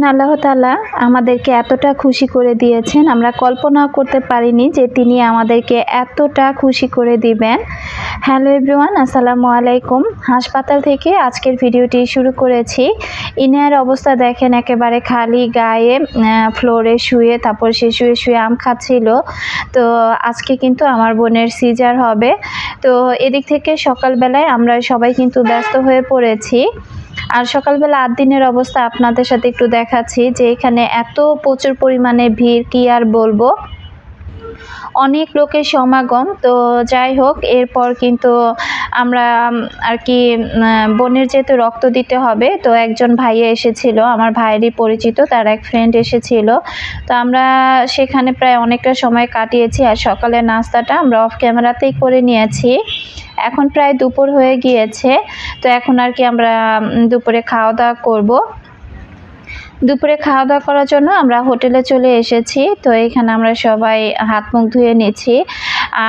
মহান আল্লাহ তালা আমাদেরকে এতটা খুশি করে দিয়েছেন। আমরা কল্পনাও করতে পারিনি যে তিনি আমাদেরকে এতটা খুশি করে দিবেন। হ্যালো এভরিওয়ান, আসসালামু আলাইকুম। হাসপাতাল থেকে আজকের ভিডিওটি শুরু করেছি। ইনার অবস্থা দেখেন, একেবারে খালি গায়ে ফ্লোরে শুয়ে, তারপর সে শুয়ে শুয়ে আম খাচ্ছিল। তো আজকে কিন্তু আমার বোনের সিজার হবে। তো এদিক থেকে সকালবেলায় আমরা সবাই কিন্তু ব্যস্ত হয়ে পড়েছি। আর সকালবেলা আট দিনের অবস্থা আপনাদের সাথে একটু দেখাচ্ছি যে এখানে এত প্রচুর পরিমাণে ভিড়, কি আর বলব? অনেক লোকের সমাগম, তো যাই হোক, এরপর কিন্তু আমরা আর কি বোনের যেহেতু রক্ত দিতে হবে, তো একজন ভাইয়া এসেছিল, আমার ভাইয়েরই পরিচিত, তার এক ফ্রেন্ড এসেছিল। তো আমরা সেখানে প্রায় অনেকটা সময় কাটিয়েছি, আর সকালের নাস্তাটা আমরা অফ ক্যামেরাতেই করে নিয়েছি। এখন প্রায় দুপুর হয়ে গিয়েছে, তো এখন আর কি আমরা দুপুরে খাওয়া দাওয়া করব। দুপুরে খাওয়া দাওয়া করার জন্য আমরা হোটেলে চলে এসেছি, তো এখানে আমরা সবাই হাত মুখ ধুয়ে নিচ্ছি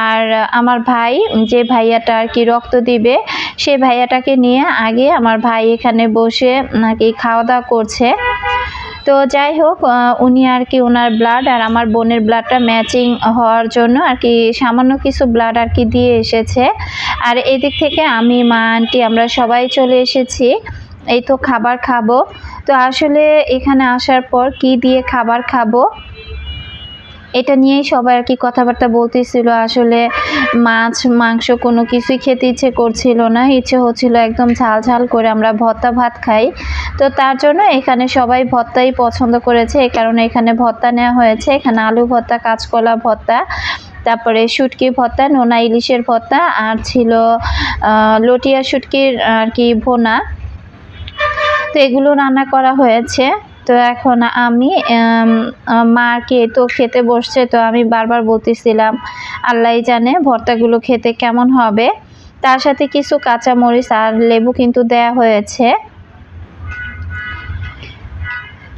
আর আমার ভাই, যে ভাইয়াটা আর কি রক্ত দিবে সেই ভাইয়াটাকে নিয়ে আগে আমার ভাই এখানে বসে আর কি খাওয়া দাওয়া করছে। তো যাই হোক উনি আর কি ওনার ব্লাড আর আমার বোনের ব্লাডটা ম্যাচিং হওয়ার জন্য আর কি সামান্য কিছু ব্লাড আর কি দিয়ে এসেছে। আর এদিক থেকে আমি, মা, আন্টি আমরা সবাই চলে এসেছি। এই তো খাবার খাব। তো আসলে এখানে আসার পর কি দিয়ে খাবার খাব? এটা নিয়েই সবাই আর কি কথাবার্তা বলতেছিল। আসলে মাছ, মাংস কোনো কিছুই খেতে ইচ্ছে করছিল না। ইচ্ছে হচ্ছিল একদম ঝাল ঝাল করে আমরা ভত্তা ভাত খাই। তো তার জন্য এখানে সবাই ভত্তাই পছন্দ করেছে। এই কারণে এখানে ভত্তা নেওয়া হয়েছে। এখানে আলু ভত্তা কাঁচকলা ভত্তা তারপরে শুটকি ভর্তা, নোনা ইলিশের ভর্তা, আর ছিল লটিয়া শুটকির আর কি ভোনা। তো এগুলো রান্না করা হয়েছে। তো এখন আমি মাকে তো খেতে বসছে, তো আমি বারবার বলতেছিলাম আল্লাহ জানে ভর্তাগুলো খেতে কেমন হবে। তার সাথে কিছু কাঁচা মরিচ আর লেবু কিন্তু দেয়া হয়েছে।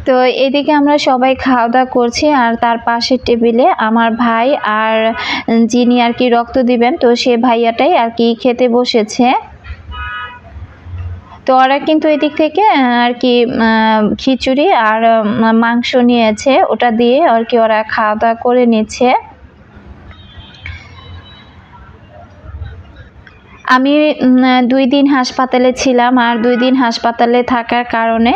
তো এদিকে আমরা সবাই খাওয়া দাওয়া করছি আর তার পাশের টেবিলে আমার ভাই আর যিনি আর কি রক্ত দিবেন, তো সে ভাইয়াটাই আর কি খেতে বসেছে। তো ওরা কিন্তু এদিক থেকে আর কি খিচুড়ি আর মাংস নিয়েছে। ওটা দিয়ে আর কি ওরা খাওয়া দাওয়া করে নিচ্ছে। আমি দুই দিন হাসপাতালে ছিলাম আর দুই দিন হাসপাতালে থাকার কারণে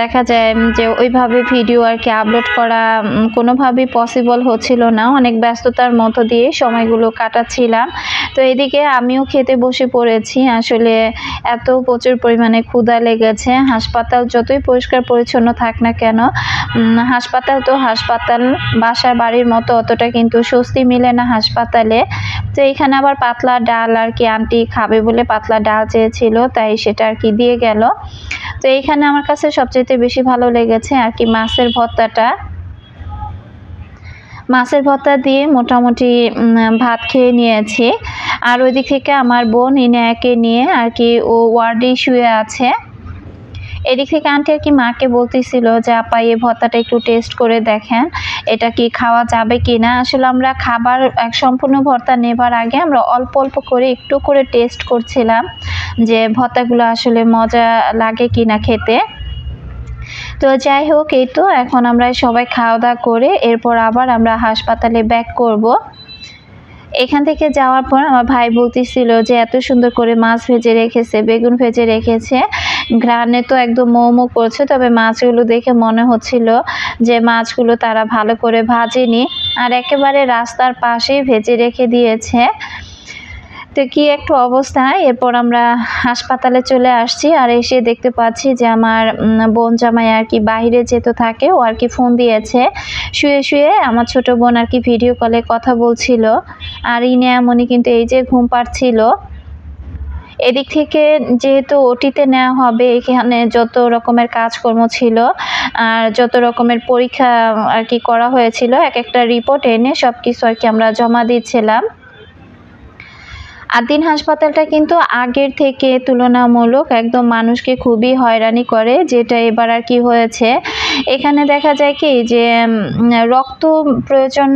দেখা যায় যে ওইভাবে ভিডিও আর কি আপলোড করা কোনোভাবেই পসিবল হচ্ছিল না। অনেক ব্যস্ততার মধ্য দিয়ে সময়গুলো কাটাচ্ছিলাম। তো এদিকে আমিও খেতে বসে পড়েছি। আসলে এত প্রচুর পরিমাণে ক্ষুধা লেগেছে। হাসপাতাল যতই পরিষ্কার পরিচ্ছন্ন থাক না কেন হাসপাতাল তো হাসপাতাল বাসা বাড়ির মতো অতটা কিন্তু স্বস্তি মিলে না হাসপাতালে। তো এখানে আবার পাতলা ডাল আর কি আন্টি খাবে বলে পাতলা ডাল চেয়েছিল, তাই সেটা আর কি দিয়ে গেল। তো এইখানে আমার কাছে সবচেয়ে বেশি ভালো লেগেছে আর কি মাছের ভর্তাটা। মাছের ভর্তা দিয়ে মোটামুটি ভাত খেয়ে নিয়েছি। আর ওইদিক থেকে আমার বোন ইনায়াকে নিয়ে আর কি ও ওয়ার্ডেই শুয়ে আছে। এদিক থেকে আন্টি আর কি মাকে বলতেছিল যে, আপা, এই ভর্তাটা একটু টেস্ট করে দেখেন, এটা কি খাওয়া যাবে কি না আসলে আমরা খাবার, এক সম্পূর্ণ ভর্তা নেবার আগে আমরা অল্প অল্প করে একটু করে টেস্ট করছিলাম যে ভর্তাগুলো আসলে মজা লাগে কি না খেতে। তো যাই হোক, এই তো, এখন আমরা সবাই খাওয়া দাওয়া করে এরপর আবার আমরা হাসপাতালে ব্যাক করব। এখান থেকে যাওয়ার পর আমার ভাই বলতেছিল যে, এত সুন্দর করে মাছ ভেজে রেখেছে, বেগুন ভেজে রেখেছে। ঘ্রাণে তো একদম মোমো করছে, তবে মাছগুলো দেখে মনে হচ্ছিল যে মাছগুলো তারা ভালো করে ভাজেনি আর একেবারে রাস্তার পাশেই ভেজে রেখে দিয়েছে। তো কি একটু অবস্থা? এরপর আমরা হাসপাতালে চলে আসছি আর এসে দেখতে পাচ্ছি যে আমার বোন জামাই আর কি বাহিরে যেতে থাকে, ও আর কি ফোন দিয়েছে। শুয়ে শুয়ে আমার ছোট বোন আর কি ভিডিও কলে কথা বলছিল, আর ইনে এমনই কিন্তু এই যে ঘুম পাচ্ছিল এদিক থেকে যেহেতু ওটিতে নেওয়া হবে, এখানে যত রকমের কাজকর্ম ছিল আর যত রকমের পরীক্ষা আর কি করা হয়েছিল, এক একটা রিপোর্ট এনে সব কিছু আর কি আমরা জমা দিচ্ছিলাম। আদিন হাসপাতালটা কিন্তু আগের থেকে তুলনামূলক একদম মানুষকে খুবই হয়রানি করে, যেটা এবার আর কি হয়েছে। এখানে দেখা যায় কি যে রক্ত প্রয়োজন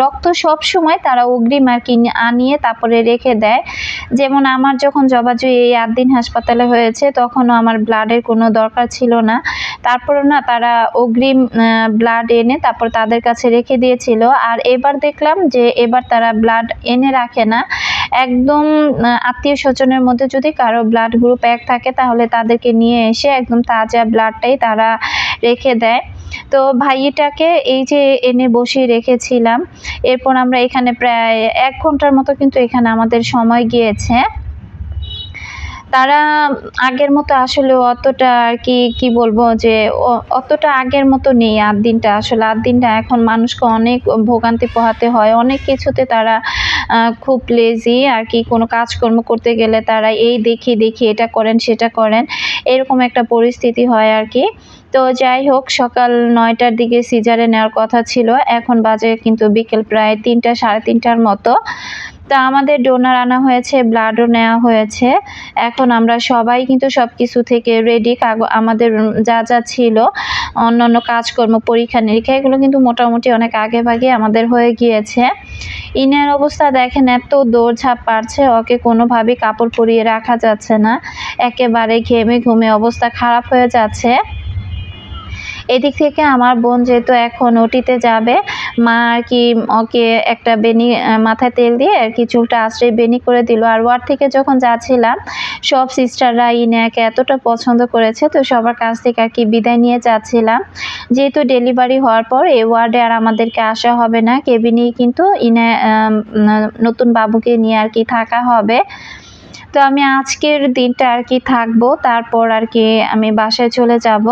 রক্ত সব সময় তারা অগ্রিম আর কি আনিয়ে তারপরে রেখে দেয়। যেমন আমার যখন জবাজুই এই আদিন হাসপাতালে হয়েছে, তখনও আমার ব্লাডের কোনো দরকার ছিল না। তারপরে না তারা অগ্রিম ব্লাড এনে তারপর তাদের কাছে রেখে দিয়েছিল। আর এবার দেখলাম যে, এবার তারা ব্লাড এনে রাখে না। একদম আত্মীয় স্বজনের মধ্যে যদি কারও ব্লাড গ্রুপ এক থাকে, তাহলে তাদেরকে নিয়ে এসে একদম তাজা ব্লাডটাই তারা রেখে দেয়। তো ভাইটাকে এই যে এনে বসিয়ে রেখেছিলাম, এরপর আমরা এখানে প্রায় এক ঘণ্টার মতো কিন্তু এখানে আমাদের সময় গিয়েছে। তারা আগের মতো আসলে অতটা আর কি কি বলব যে অতটা আগের মতো নেই আট দিনটা আসলে। আট দিনটা এখন মানুষকে অনেক ভোগান্তি পোহাতে হয়। অনেক কিছুতে তারা খুব লেজি আর কি। কোনো কাজকর্ম করতে গেলে তারা এই দেখি দেখি, এটা করেন, সেটা করেন। এরকম একটা পরিস্থিতি হয় আর কি। তো যাই হোক, সকাল নয়টার দিকে সিজারে নেওয়ার কথা ছিল। এখন বাজে কিন্তু বিকেল প্রায় তিনটা, সাড়ে তিনটার মতো। তা আমাদের ডোনার আনা হয়েছে ব্লাডও নেওয়া হয়েছে। এখন আমরা সবাই কিন্তু সব কিছু থেকে রেডি আমাদের যা যা ছিল অন্য অন্য কাজকর্ম, পরীক্ষা, নিরীক্ষা, এগুলো কিন্তু মোটামুটি অনেক আগে ভাগে আমাদের হয়ে গিয়েছে। ইনের অবস্থা দেখেন, এত দৌড়ঝাঁপ পারছে, ওকে কোনোভাবেই কাপড় পরিয়ে রাখা যাচ্ছে না। একেবারে ঘেমে ঘুমে অবস্থা খারাপ হয়ে যাচ্ছে। এদিক থেকে আমার বোন যেহেতু এখন ওটিতে যাবে মা আর কি ওকে একটা বেনি মাথায় তেল দিয়ে আর কি চুলটা আশ্রয় বেনি করে দিল। আর ওয়ার্ড থেকে যখন যাচ্ছিলাম, সব সিস্টাররা ইনাকে এতটা পছন্দ করেছে, তো সবার কাছ থেকে আর কি বিদায় নিয়ে যাচ্ছিলাম। যেহেতু ডেলিভারি হওয়ার পর এই ওয়ার্ডে আর আমাদেরকে আসা হবে না, কেবিনেই কিন্তু ইনে নতুন বাবুকে নিয়ে আর কি থাকা হবে। তো আমি আজকের দিনটা আর কি থাকব, তারপর আর কি আমি বাসায় চলে যাব।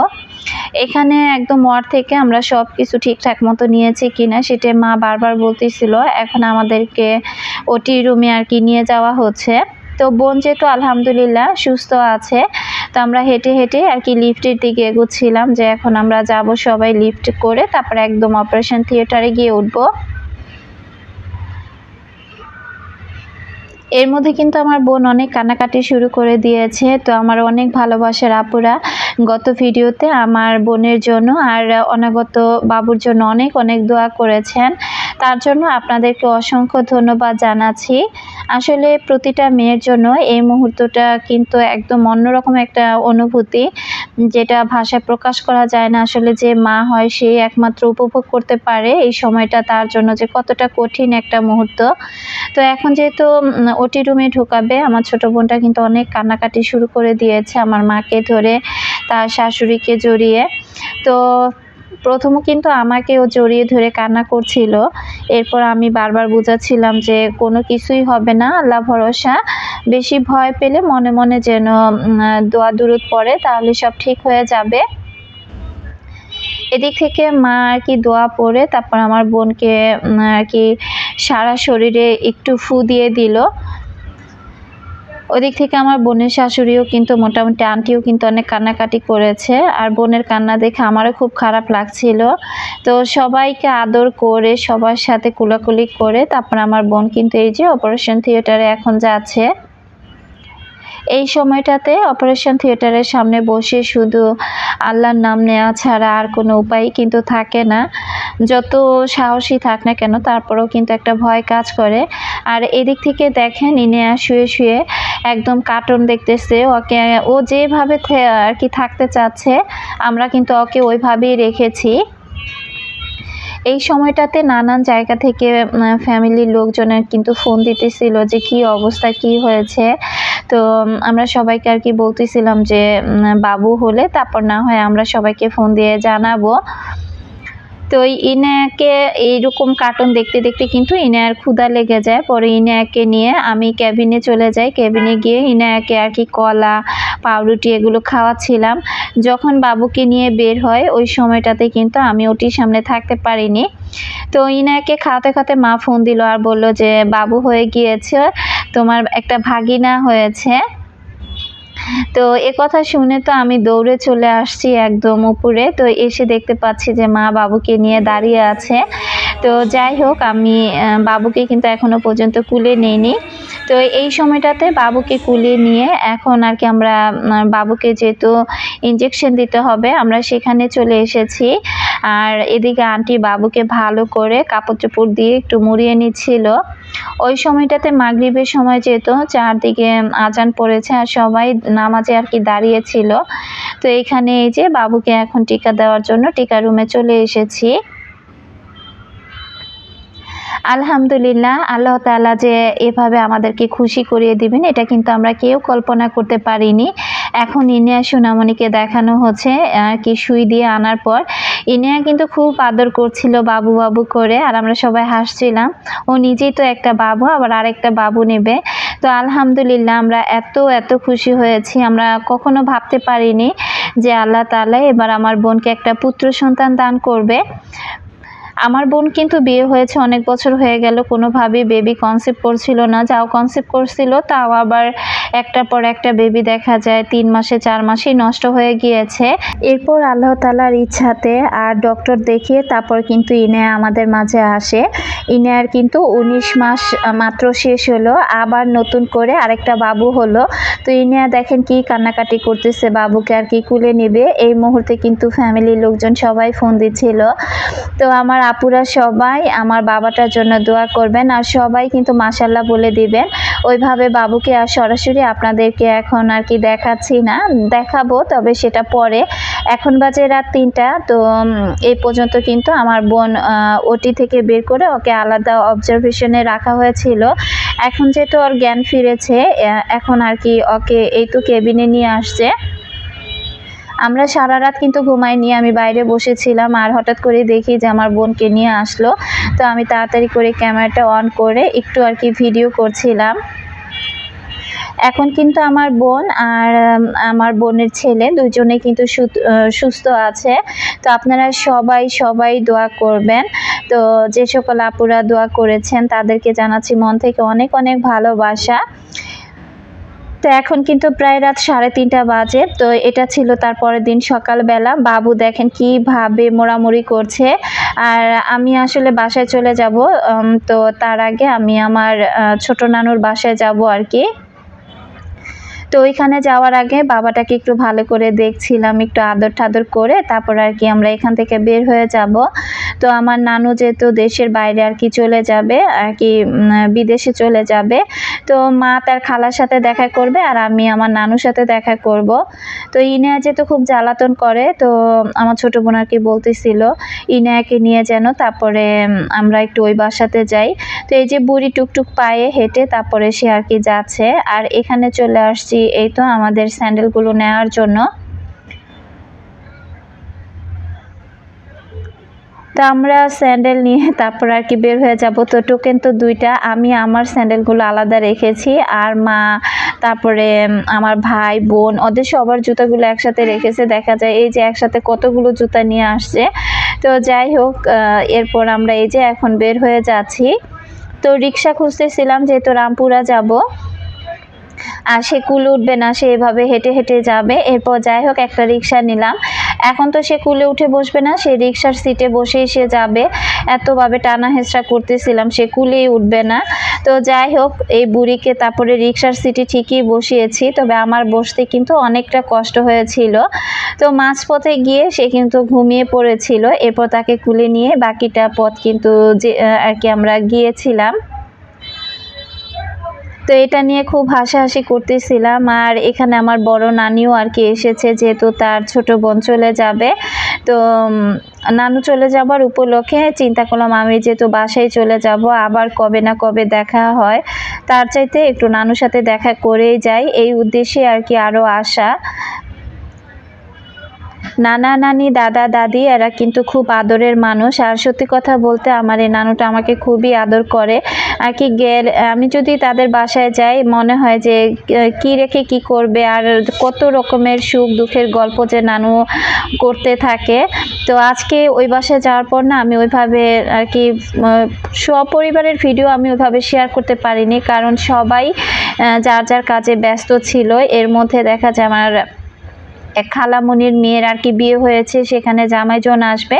এখানে একদম ওয়ার থেকে আমরা সব কিছু ঠিকঠাক মতো নিয়েছি কিনা সেটা মা বারবার বলতেছিল। এখন আমাদেরকে ওটি রুমে আর কি নিয়ে যাওয়া হচ্ছে। তো বোন যেহেতু আলহামদুলিল্লাহ সুস্থ আছে, তো আমরা হেঁটে হেঁটে আর কি লিফটের দিকে এগোচ্ছিলাম যে এখন আমরা যাব সবাই লিফ্ট করে, তারপরে একদম অপারেশন থিয়েটারে গিয়ে উঠবো। এর মধ্যে কিন্তু আমার বোন অনেক কানাকাটি শুরু করে দিয়েছে। তো আমার অনেক ভালোবাসার আপুরা গত ভিডিওতে আমার বোনের জন্য আর অনাগত বাবুর জন্য অনেক অনেক দোয়া করেছেন। তার জন্য আপনাদেরকে অসংখ্য ধন্যবাদ জানাচ্ছি। আসলে প্রতিটা মেয়ের জন্য এই মুহূর্তটা কিন্তু একদম অন্যরকম একটা অনুভূতি, যেটা ভাষায় প্রকাশ করা যায় না। আসলে যে মা হয়, সে একমাত্র উপভোগ করতে পারে এই সময়টা তার জন্য যে কতটা কঠিন একটা মুহূর্ত। তো এখন যেহেতু ওটি রুমে ঢোকাবে, আমার ছোট বোনটা কিন্তু অনেক কান্নাকাটি শুরু করে দিয়েছে আমার মাকে ধরে, তার শাশুড়িকে জড়িয়ে। তো প্রথমে কিন্তু আমাকেও জড়িয়ে ধরে কান্না করছিল। এরপর আমি বারবার বুঝাচ্ছিলাম যে কোনো কিছুই হবে না, আল্লাহ ভরসা। বেশি ভয় পেলে মনে মনে যেন দোয়া দূরত পড়ে, তাহলে সব ঠিক হয়ে যাবে। এদিক থেকে মা আর কি দোয়া পড়ে, তারপর আমার বোনকে আর কি সারা শরীরে একটু ফু দিয়ে দিল। ওদিক থেকে আমার বোনের শাশুড়িও কিন্তু মোটামুটি আন্টিও কিন্তু অনেক কান্নাকাটি করেছে। আর বোনের কান্না দেখে আমারও খুব খারাপ লাগছিল। তো সবাইকে আদর করে, সবার সাথে কুলাকুলি করে, তারপর আমার বোন কিন্তু এই যে অপারেশন থিয়েটারে এখন যাচ্ছে। এই সময়টাতে অপারেশন থিয়েটারের সামনে বসে শুধু আল্লাহর নাম নেওয়া ছাড়া আর কোনো উপায় কিন্তু থাকে না। যত সাহসী থাক না কেন, তারপরেও কিন্তু একটা ভয় কাজ করে। আর এদিক থেকে দেখেন ইনেয়া শুয়ে শুয়ে একদম কার্টুন দেখতেছে। ওকে, ও যেভাবে আর কি থাকতে চাচ্ছে, আমরা কিন্তু ওকে ওইভাবেই রেখেছি। এই সময়টাতে নানান জায়গা থেকে ফ্যামিলির লোকজনের কিন্তু ফোন দিতেছিল যে কি অবস্থা, কি হয়েছে। তো আমরা সবাইকে আর কি বলতেছিলাম যে বাবু হলে তারপর না হয় আমরা সবাইকে ফোন দিয়ে জানাব। তো ইনাকে এইরকম কার্টুন দেখতে দেখতে কিন্তু ইনায়ার ক্ষুদা লেগে যায়। পরে ইনায়াকে নিয়ে আমি ক্যাবিনে চলে যাই। ক্যাবিনে গিয়ে ইনায়াকে আর কি কলা, পাউরুটি এগুলো খাওয়াচ্ছিলাম। যখন বাবুকে নিয়ে বের হয়, ওই সময়টাতে কিন্তু আমি ওটির সামনে থাকতে পারিনি। তো ইনায়াকে খাওয়াতে খাওয়াতে মা ফোন দিল আর বলল যে, বাবু হয়ে গিয়েছে। তোমার একটা ভাগিনা হয়েছে। তো এ কথা শুনে তো আমি দৌড়ে চলে আসছি একদম উপরে। তো এসে দেখতে পাচ্ছি যে মা বাবুকে নিয়ে দাঁড়িয়ে আছে। তো যাই হোক, আমি বাবুকে কিন্তু এখনও পর্যন্ত কুলে নেইনি। তো এই সময়টাতে বাবুকে কুলিয়ে নিয়ে এখন আর কি আমরা বাবুকে যেহেতু ইঞ্জেকশন দিতে হবে, আমরা সেখানে চলে এসেছি। আর এদিকে আন্টি বাবুকে ভালো করে কাপড় চোপড় দিয়ে একটু মুড়িয়ে নিচ্ছিল। ওই সময়টাতে মাগরিবের সময় যেহেতু চারদিকে আজান পড়েছে আর সবাই নামাজে আর কি দাঁড়িয়েছিল। তো এইখানে এই যে বাবুকে এখন টিকা দেওয়ার জন্য টিকা রুমে চলে এসেছি। আলহামদুলিল্লাহ, আল্লাহ তাআলা যে এভাবে আমাদেরকে খুশি করিয়ে দিবেন, এটা কিন্তু আমরা কেউ কল্পনা করতে পারিনি। এখন ইনিয়া সোনামণিকে দেখানো হচ্ছে আর কি সুই দিয়ে আনার পর। ইনিয়া কিন্তু খুব আদর করছিল বাবু বাবু করে, আর আমরা সবাই হাসছিলাম। ও নিজেই তো একটা বাবু, আবার আরেকটা বাবু নেবে। তো আলহামদুলিল্লাহ, আমরা এত এত খুশি হয়েছি। আমরা কখনো ভাবতে পারিনি যে আল্লাহ তাআলা এবার আমার বোনকে একটা পুত্র সন্তান দান করবে। আমার বোন কিন্তু বিয়ে হয়েছে অনেক বছর হয়ে গেল, কোনোভাবেই বেবি কনসেপ্ট করছিল না। যাও কনসেপ্ট করছিল, তাও আবার একটার পর একটা বেবি দেখা যায়, তিন মাসে, চার মাসেই নষ্ট হয়ে গিয়েছে। এরপর আল্লাহ তালার ইচ্ছাতে আর ডক্টর দেখিয়ে তারপর কিন্তু ইনেয়া আমাদের মাঝে আসে। ইনেয়ার কিন্তু উনিশ মাস মাত্র শেষ হলো, আবার নতুন করে আরেকটা বাবু হলো। তো ইনেয়া দেখেন কি কান্নাকাটি করতেছে, বাবুকে আর কি কুলে নেবে। এই মুহূর্তে কিন্তু ফ্যামিলির লোকজন সবাই ফোন দিচ্ছিল। তো আমার আপুরা সবাই আমার বাবাটার জন্য দোয়া করবেন আর সবাই কিন্তু মাসাল্লাহ বলে দিবেন। ওইভাবে বাবুকে আর সরাসরি আপনাদেরকে এখন আর কি দেখাচ্ছি না, দেখাবো তবে সেটা পরে। এখন বাজে রাত তিনটা, তো এই পর্যন্ত কিন্তু আমার বোন ওটি থেকে বের করে ওকে আলাদা অবজারভেশনে রাখা হয়েছিল। এখন যেহেতু ওর জ্ঞান ফিরেছে এখন আর কি ওকে এই তো কেবিনে নিয়ে আসছে। আমরা সারা রাত কিন্তু ঘুমাইনি, আমি বাইরে বসেছিলাম আর হঠাৎ করে দেখি যে আমার বোনকে নিয়ে আসলো। তো আমি তাড়াতাড়ি করে ক্যামেরাটা অন করে একটু আর কি ভিডিও করছিলাম। এখন কিন্তু আমার বোন আর আমার বোনের ছেলে দুজনে কিন্তু সুস্থ আছে। তো আপনারা সবাই সবাই দোয়া করবেন। তো যে সকল আপুরা দোয়া করেছেন তাদেরকে জানাচ্ছি মন থেকে অনেক অনেক ভালোবাসা। তো এখন কিন্তু প্রায় রাত সাড়ে তিনটা বাজে। তো এটা ছিল তার পরের দিন সকালবেলা। বাবু দেখেন কীভাবে মোড়ামুড়ি করছে। আর আমি আসলে বাসায় চলে যাব। তো তার আগে আমি আমার ছোট নানুর বাসায় যাব আর কি। তো ওইখানে যাওয়ার আগে বাবাটাকে একটু ভালো করে দেখছিলাম, একটু আদর ঠাদর করে তারপর আর কি আমরা এখান থেকে বের হয়ে যাব। তো আমার নানু যেহেতু দেশের বাইরে আর কি চলে যাবে, আর কি বিদেশে চলে যাবে, তো মা তার খালার সাথে দেখা করবে আর আমি আমার নানুর সাথে দেখা করব। তো ইনায়া যেহেতু খুব জ্বালাতন করে, তো আমার ছোট বোন আর কি বলতেছিল, ইনায়াকে নিয়ে যেন তারপরে আমরা একটু ওই বাসাতে যাই। তো এই যে বুড়ি টুকটুক পায়ে হেঁটে তারপরে সে আর কি যাচ্ছে, আর এখানে চলে আসছি এই তো আমাদের স্যান্ডেলগুলো নেওয়ার জন্য। তো আমরা স্যান্ডেল নিয়ে তারপর আর কি বের হয়ে যাব। তো টোকেন তো দুইটা, আমি আমার স্যান্ডেলগুলো আলাদা রেখেছি আর মা, তারপরে আমার ভাই, বোন, ওদের সবার জুতাগুলো একসাথে রেখেছে। দেখা যায় এই যে একসাথে কতগুলো জুতা নিয়ে আসছে। তো যাই হোক এরপর আমরা এই যে এখন বের হয়ে যাচ্ছি। তো রিক্সা খুঁজতেছিলাম যেহেতু রামপুরা যাব। সে কুলে উঠবে না, সে এভাবে হেঁটে হেঁটে যাবে। এরপর যাই হোক, একটা রিক্সা নিলাম। এখন তো সে কুলে উঠে বসবে না, সে রিক্সার সিটে বসেই সে যাবে। এতভাবে টানা হেঁচড়া করতেছিলাম, সে কুলেই উঠবে না। তো যাই হোক, এই বুড়িকে তারপরে রিক্সার সিটে ঠিকই বসিয়েছি। তবে আমার বসতে কিন্তু অনেকটা কষ্ট হয়েছিল। তো মাঝপথে গিয়ে সে কিন্তু ঘুমিয়ে পড়েছিল। এরপর তাকে কুলে নিয়ে বাকিটা পথ কিন্তু যে আর কি আমরা গিয়েছিলাম। তো এটা নিয়ে খুব হাসাহাসি করতেছিলাম। আর এখানে আমার বড় নানিও আর কি এসেছে, যেহেতু তার ছোট বোন চলে যাবে। তো নানু চলে যাবার উপলক্ষে চিন্তা করলাম, আমি যেহেতু বাসায় চলে যাব, আবার কবে না কবে দেখা হয়। তার চাইতে একটু নানুর সাথে দেখা করেই যাই। এই উদ্দেশ্যে আর কি আরও আসা নানা নানি, দাদা, দাদি, এরা কিন্তু খুব আদরের মানুষ। আর সত্যি কথা বলতে আমার এই নানুটা আমাকে খুবই আদর করে। আর কি গেল, আমি যদি তাদের বাসায় যাই, মনে হয় যে কি রেখে কি করবে, আর কত রকমের সুখ দুঃখের গল্প যে নানু করতে থাকে। তো আজকে ওই বাসায় যাওয়ার পর না, আমি ওইভাবে আর কি সপরিবারের ভিডিও আমি ওইভাবে শেয়ার করতে পারিনি। কারণ সবাই যার যার কাজে ব্যস্ত ছিল, এর মধ্যে দেখা যায় আমার এক খালামনির মেয়ের আর কি বিয়ে হয়েছে, সেখানে জামাইজন আসবে।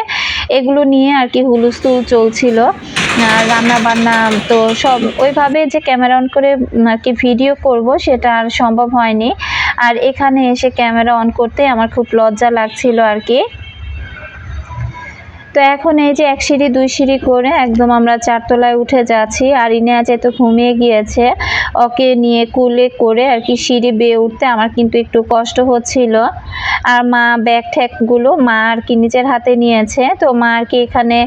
এগুলো নিয়ে আর কি হুলুস্থুল চলছিল। রান্না বান্না তো সব ওইভাবে যে ক্যামেরা অন করে আর কি ভিডিও করব, সেটা আর সম্ভব হয়নি। আর এখানে এসে ক্যামেরা অন করতে আমার খুব লজ্জা লাগছিল আর কি। তো এখন এই যে এক সিঁড়ি, দুই সিঁড়ি করে একদম আমরা চারতলায় উঠে যাচ্ছি। আর ইনে যেহেতু ঘুমিয়ে গিয়েছে, ওকে নিয়ে কুলে করে আর কি সিঁড়ি বেয়ে উঠতে আমার কিন্তু একটু কষ্ট হচ্ছিল। আর মা ব্যাগ ঠ্যাকগুলো মা আর কি নিজের হাতে নিয়েছে। তো মা আর কি এখানে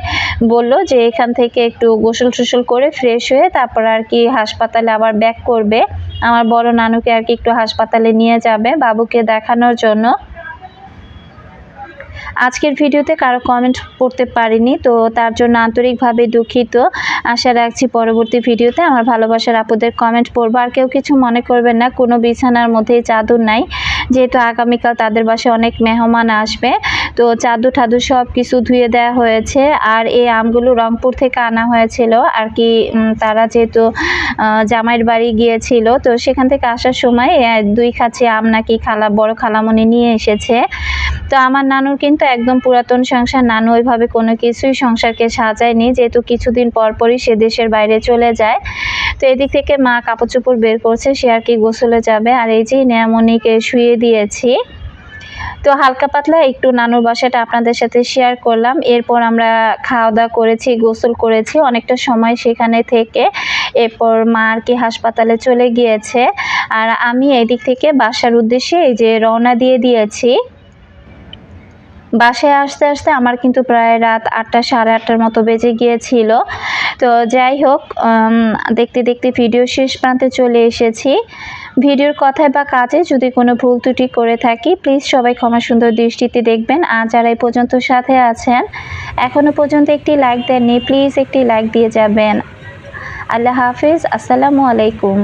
বলল যে এখান থেকে একটু গোসল টোসল করে ফ্রেশ হয়ে তারপর আর কি হাসপাতালে আবার ব্যাক করবে। আমার বড় নানুকে আর কি একটু হাসপাতালে নিয়ে যাবে বাবুকে দেখানোর জন্য। আজকের ভিডিওতে কারও কমেন্ট পড়তে পারিনি, তো তার জন্য আন্তরিকভাবে দুঃখিত। আশা রাখছি পরবর্তী ভিডিওতে আমার ভালোবাসার আপুদের কমেন্ট পড়ব। আর কেউ কিছু মনে করবেন না, কোনো বিছানার মধ্যেই চাদর নাই। যেহেতু আগামীকাল তাদের বাসায় অনেক মেহমান আসবে, তো চাদু ঠাদু সব কিছু ধুয়ে দেওয়া হয়েছে। আর এই আমগুলো রংপুর থেকে আনা হয়েছিল। আর কি তারা যেহেতু জামাইয়ের বাড়ি গিয়েছিল, তো সেখান থেকে আসার সময় দুই খাঁচি আম নাকি খালা, বড় খালামণি নিয়ে এসেছে। তো আমার নানুর কিন্তু একদম পুরাতন সংসার। নানু ওইভাবে কোনো কিছুই সংসারকে সাজায়নি। যেহেতু কিছুদিন পর পরই সে দেশের বাইরে চলে যায়। তো এদিক থেকে মা কাপড় চোপড় বের করছে, সে আর কি গোসলে যাবে। আর এই যে নেয়ামণিকে শুয়ে দিয়েছি। তো হালকা পাতলা একটু নানুর বাসাটা আপনাদের সাথে শেয়ার করলাম। এরপর আমরা খাওয়া দাওয়া করেছি, গোসল করেছি। অনেকটা সময় সেখানে থেকে এরপর মা আর কি হাসপাতালে চলে গিয়েছে। আর আমি এদিক থেকে বাসার উদ্দেশ্যে এই যে রওনা দিয়ে দিয়েছি। বাসায় আসতে আসতে আমার কিন্তু প্রায় রাত আটটা, সাড়ে আটটার মতো বেজে গিয়েছিল। তো যাই হোক দেখতে দেখতে ভিডিও শেষ প্রান্তে চলে এসেছি। ভিডিওর কথায় বা কাজে যদি কোনো ভুল ত্রুটি করে থাকি প্লিজ সবাই ক্ষমা সুন্দর দৃষ্টিতে দেখবেন। আর যারা এই পর্যন্ত সাথে আছেন এখনও পর্যন্ত একটি লাইক দেননি প্লিজ একটি লাইক দিয়ে যাবেন। আল্লাহ হাফিজ, আসসালামু আলাইকুম।